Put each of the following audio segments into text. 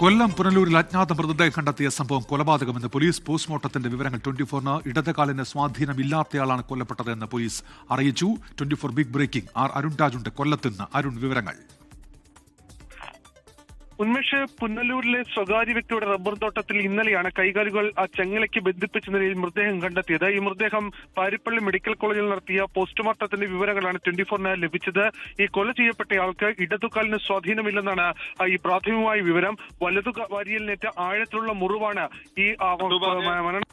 കൊല്ലം പുനലൂരിൽ അജ്ഞാത മൃതദേഹം കണ്ടെത്തിയ സംഭവം കൊലപാതകമെന്ന് പോലീസ് പോസ്റ്റ്മോർട്ടത്തിന്റെ വിവരങ്ങൾ ട്വന്റി ഫോറിന് ഇടതുകാലിന് സ്വാധീനമില്ലാത്തയാളാണ് കൊല്ലപ്പെട്ടതെന്ന് പോലീസ് അറിയിച്ചു. Twenty four big breaking. R Arun രാജുണ്ട് കൊല്ലത്തുനിന്ന്. അരുൺ വിവരങ്ങൾ. ഉന്മേഷ് പുനലൂരിലെ സ്വകാര്യ വ്യക്തിയുടെ റബ്ബർ തോട്ടത്തിൽ ഇന്നലെയാണ് കൈകാലുകൾ ആ ചെങ്ങലയ്ക്ക് ബന്ധിപ്പിച്ച നിലയിൽ മൃതദേഹം കണ്ടെത്തിയത്. ഈ മൃതദേഹം പാരിപ്പള്ളി മെഡിക്കൽ കോളേജിൽ നടത്തിയ പോസ്റ്റ്മോർട്ടത്തിന്റെ വിവരങ്ങളാണ് ട്വന്റി ഫോറിന് ലഭിച്ചത്. ഈ കൊല ചെയ്യപ്പെട്ടയാൾക്ക് ഇടതുകാലിന് സ്വാധീനമില്ലെന്നാണ് ഈ പ്രാഥമികമായ വിവരം. വലതു വാരിയലിനേറ്റ ആഴത്തിലുള്ള മുറിവാണ് ഈ മരണം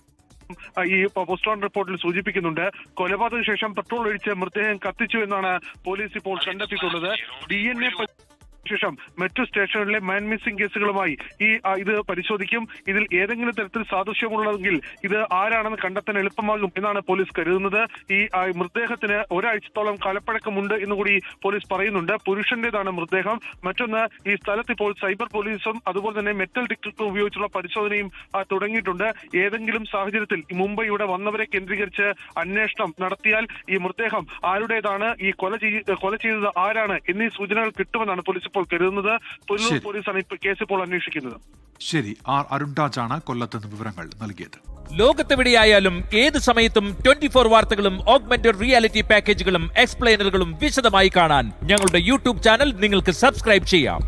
ഈ പോസ്റ്റ്മോർട്ടം റിപ്പോർട്ടിൽ സൂചിപ്പിക്കുന്നുണ്ട്. കൊലപാതക ശേഷം പെട്രോൾ ഒഴിച്ച് മൃതദേഹം കത്തിച്ചു എന്നാണ് പോലീസ് ഇപ്പോൾ കണ്ടെത്തിയിട്ടുള്ളത്. ഡി എൻ എ ശേഷം മറ്റു സ്റ്റേഷനിലെ മാൻ മിസ്സിംഗ് കേസുകളുമായി ഈ ഇത് പരിശോധിക്കും. ഇതിൽ ഏതെങ്കിലും തരത്തിൽ സാദൃശ്യമുള്ളതെങ്കിൽ ഇത് ആരാണെന്ന് കണ്ടെത്താൻ എളുപ്പമാകും എന്നാണ് പോലീസ് കരുതുന്നത്. ഈ മൃതദേഹത്തിന് ഒരാഴ്ചത്തോളം കാലപ്പഴക്കമുണ്ട് എന്ന് കൂടി പോലീസ് പറയുന്നുണ്ട്. പുരുഷന്റേതാണ് മൃതദേഹം. മറ്റൊന്ന് ഈ സ്ഥലത്ത് ഇപ്പോൾ സൈബർ പോലീസും അതുപോലെ തന്നെ മെറ്റൽ ഡിറ്റക്ടറും ഉപയോഗിച്ചുള്ള പരിശോധനയും തുടങ്ങിയിട്ടുണ്ട്. ഏതെങ്കിലും സാഹചര്യത്തിൽ മുംബൈ ഇവിടെ വന്നവരെ കേന്ദ്രീകരിച്ച് അന്വേഷണം നടത്തിയാൽ ഈ മൃതദേഹം ആരുടേതാണ്? ഈ കൊല കൊല ചെയ്തത് ആരാണ്? എന്നീ സൂചനകൾ കിട്ടുമെന്നാണ് പോലീസ് ഇപ്പോൾ കരുതുന്നത് പുനലൂർ ശരി. പോലീസാണ് ഇപ്പോൾ കേസ് ഇപ്പോൾ അന്വേഷിക്കുന്നത്. ശരി ആർ അരുൺ കൊല്ലത്ത് നിന്ന് വിവരങ്ങൾ നൽകിയത്. ലോകത്തെവിടെയായാലും ഏത് സമയത്തും ട്വന്റി ഫോർ വാർത്തകളും ഓഗ്മെന്റഡ് റിയാലിറ്റി പാക്കേജുകളും എക്സ്പ്ലെയിനറുകളും വിശദമായി കാണാൻ ഞങ്ങളുടെ യൂട്യൂബ് ചാനൽ നിങ്ങൾക്ക് സബ്സ്ക്രൈബ് ചെയ്യാം.